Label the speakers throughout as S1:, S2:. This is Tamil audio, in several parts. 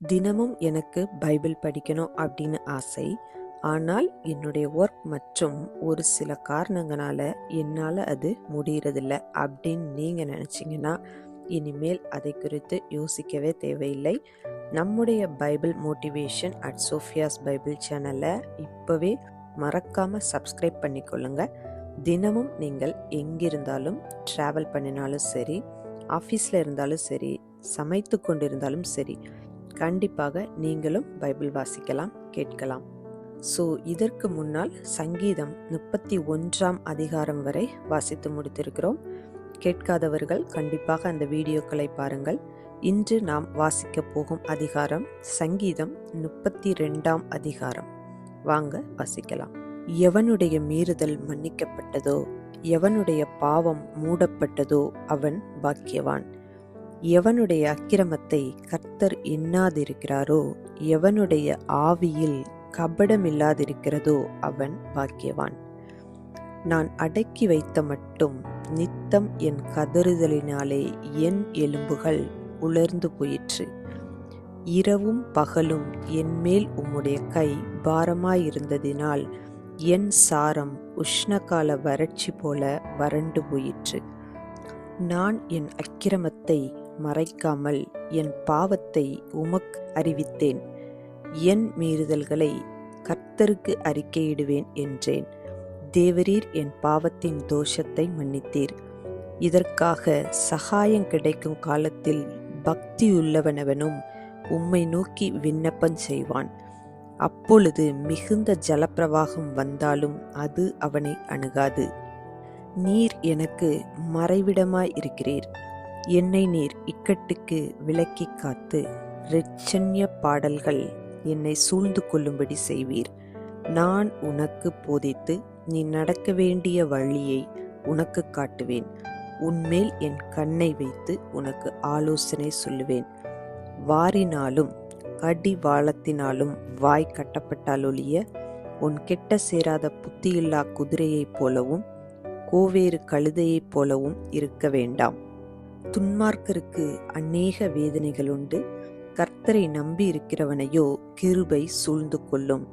S1: தினமும் எனக்கு பைபிள் படிக்கணும் அப்படின்னு ஆசை. ஆனால் என்னுடைய ஒர்க் மற்றும் ஒரு சில காரணங்களால என்னால் அது முடிகிறதில்ல அப்படின்னு நீங்கள் நினச்சிங்கன்னா இனிமேல் அதை குறித்து யோசிக்கவே தேவையில்லை. நம்முடைய Bible motivation at Sophia's Bible சேனலை இப்போவே மறக்காமல் சப்ஸ்கிரைப் பண்ணிக்கொள்ளுங்க. தினமும் நீங்கள் எங்கிருந்தாலும் ட்ராவல் பண்ணினாலும் சரி ஆஃபீஸில் இருந்தாலும் சரி சமைத்து கொண்டிருந்தாலும் சரி கண்டிப்பாக நீங்களும் பைபிள் வாசிக்கலாம் கேட்கலாம். ஸோ இதற்கு முன்னால் சங்கீதம் முப்பத்தி ஒன்றாம் அதிகாரம் வரை வாசித்து முடித்திருக்கிறோம். கேட்காதவர்கள் கண்டிப்பாக அந்த வீடியோக்களை பாருங்கள். இன்று நாம் வாசிக்க போகும் அதிகாரம் சங்கீதம் முப்பத்தி ரெண்டாம் அதிகாரம். வாங்க வாசிக்கலாம். எவனுடைய மீறுதல் மன்னிக்கப்பட்டதோ எவனுடைய பாவம் மூடப்பட்டதோ அவன் பாக்கியவான். எவனுடைய அக்கிரமத்தை கர்த்தர் எண்ணாதிருக்கிறாரோ எவனுடைய ஆவியில் கபடமில்லாதிருக்கிறதோ அவன் பாக்கியவான். நான் அடக்கி வைத்த மட்டும் நித்தம் என் கதறுதலினாலே என் எலும்புகள் உலர்ந்து போயிற்று. இரவும் பகலும் என் மேல் உம்முடைய கை பாரமாயிருந்ததினால் என் சாரம் உஷ்ணகால வறட்சி போல வறண்டு போயிற்று. நான் என் அக்கிரமத்தை மறைக்காமல் என் பாவத்தை உமக்கு அறிவித்தேன். என் மீறுதல்களை கர்த்தருக்கு அறிக்கையிடுவேன் என்றேன். தேவரீர் என் பாவத்தின் தோஷத்தை மன்னித்தீர். இதற்காக சகாயம் கிடைக்கும் காலத்தில் பக்தியுள்ளவனவனும் உம்மை நோக்கி விண்ணப்பம் செய்வான். அப்பொழுது மிகுந்த ஜலப்பிரவாகம் வந்தாலும் அது அவனை அணுகாது. நீர் எனக்கு மறைவிடமாய் இருக்கிறீர். என்னை நீர் இக்கட்டுக்கு விலக்கி காத்து ரிச்சன்ய பாடல்கள் என்னை சூழ்ந்து கொள்ளும்படி செய்வீர். நான் உனக்கு போதித்து நீ நடக்க வேண்டிய வழியை உனக்கு காட்டுவேன். உன்மேல் என் கண்ணை வைத்து உனக்கு ஆலோசனை சொல்லுவேன். வாரினாலும் கடிவாளத்தினாலும் வாய் கட்டப்பட்டாலொழிய உன் கெட்ட சேராத புத்தியில்லா குதிரையைப் போலவும் கோவேறு கழுதையைப் போலவும் இருக்க வேண்டாம். துன்மார்க்கருக்கு அநேக வேதனைகள் உண்டு கர்த்தரை நம்பி இருக்கிறவனையோ கிருபை சூழ்ந்து கொள்ளும்.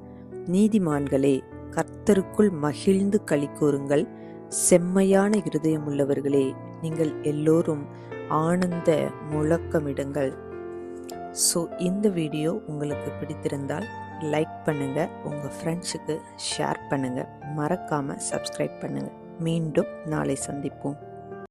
S1: நீதிமான்களே கர்த்தருக்குள் மகிழ்ந்து களி கூறுங்கள் செம்மையான இருதயமுள்ளவர்களே நீங்கள் எல்லோரும் ஆனந்த முழக்கமிடுங்கள். ஸோ இந்த வீடியோ உங்களுக்கு பிடித்திருந்தால் லைக் பண்ணுங்கள் உங்கள் ஃப்ரெண்ட்ஸுக்கு ஷேர் பண்ணுங்கள் மறக்காமல் சப்ஸ்கிரைப் பண்ணுங்கள் மீண்டும் நாளை சந்திப்போம்.